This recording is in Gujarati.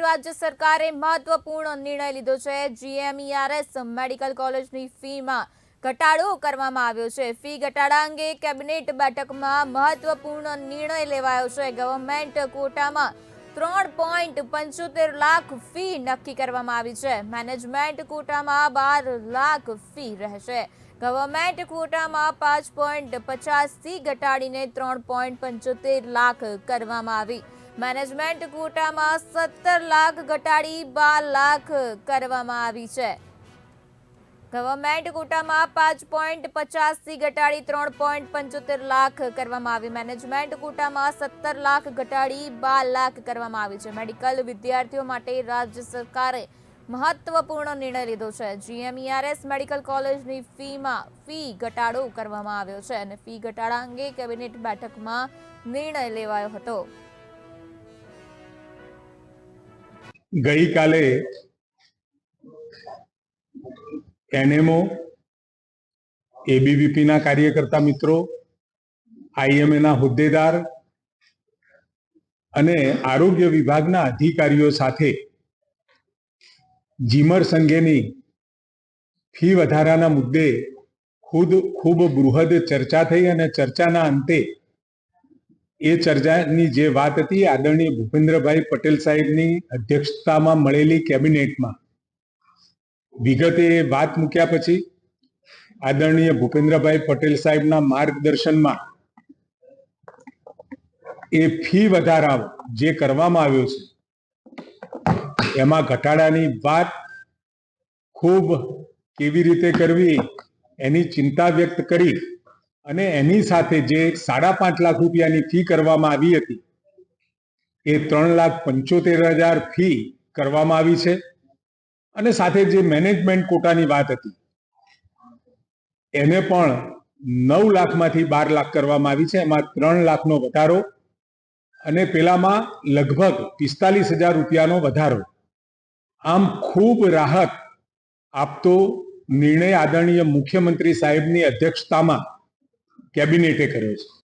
રાજ્ય સરકારે મહત્વપૂર્ણ નિર્ણય લીધો છે. જીએમઈઆરએસ મેડિકલ કોલેજની ફીમાં ઘટાડો કરવામાં આવ્યો છે. ફી ઘટાડા અંગે કેબિનેટ બેઠકમાં મહત્વપૂર્ણ નિર્ણય લેવાયો છે. ગવર્મેન્ટ કોટામાં ત્રણ પોઈન્ટ પંચોતેર લાખ ફી નક્કી કરવામાં આવી છે. મેનેજમેન્ટ કોટામાં બાર લાખ ફી રહેશે. ગવર્મેન્ટ કોટામાં પાંચ પોઈન્ટ પચાસથી ઘટાડીને ત્રણ પોઈન્ટ પંચોતેર લાખ કરવામાં આવી. મેનેજમેન્ટ કોટામાં સત્તર લાખ ઘટાડી બાર લાખ કરવામાં આવી છે. ગવર્મેન્ટ કોટામાં પાંચ પોઈન્ટ પચાસથી ઘટાડી ત્રણ પોઈન્ટ પંચોતેર લાખ કરવામાં આવી. મેનેજમેન્ટ કોટામાં સત્તર લાખ ઘટાડી બાર લાખ કરવામાં આવી છે. મેડિકલ વિદ્યાર્થીઓ માટે રાજ્ય સરકારે મહત્વપૂર્ણ નિર્ણય લીધો છે. જીએમઈઆરએસ મેડિકલ કોલેજની ફીમાં ફી ઘટાડો કરવામાં આવ્યો છે અને ફી ઘટાડા અંગે કેબિનેટ બેઠકમાં નિર્ણય લેવાયો હતો. ગઈકાલે એનએમઓ, એબીવીપીના કાર્યકર્તા મિત્રો, આઈએમએના હોદ્દેદાર અને આરોગ્ય વિભાગના અધિકારીઓ સાથે જીમર સંઘેની ફી વધારાના મુદ્દે ખુદ ખૂબ બૃહદ ચર્ચા થઈ અને ચર્ચાના અંતે એ ચર્ચાની જે વાત હતી, આદરણીય ભૂપેન્દ્રભાઈ પટેલ સાહેબની અધ્યક્ષતામાં મળેલી કેબિનેટમાં. વિગતે વાત મૂક્યા પછી, આદરણીય ભૂપેન્દ્રભાઈ પટેલ સાહેબના માર્ગદર્શનમાં એ ફી વધારાઓ જે કરવામાં આવ્યો છે, એમાં ઘટાડાની વાત ખૂબ કેવી રીતે કરવી એની ચિંતા વ્યક્ત કરી અને એની સાથે જે સાડા પાંચ લાખ રૂપિયાની ફી કરવામાં આવી હતી, એ ત્રણ લાખ પંચોતેર હજાર ફી કરવામાં આવી છે. અને સાથે જે મેનેજમેન્ટ કોટાની વાત હતી, એને પણ નવ લાખમાંથી બાર લાખ કરવામાં આવી છે. એમાં ત્રણ લાખનો વધારો અને પેલામાં લગભગ પિસ્તાલીસ હજાર રૂપિયાનો વધારો. આમ ખૂબ રાહત આપતો નિર્ણય આદરણીય મુખ્યમંત્રી સાહેબની અધ્યક્ષતામાં કેબિનેટે કર્યો છે.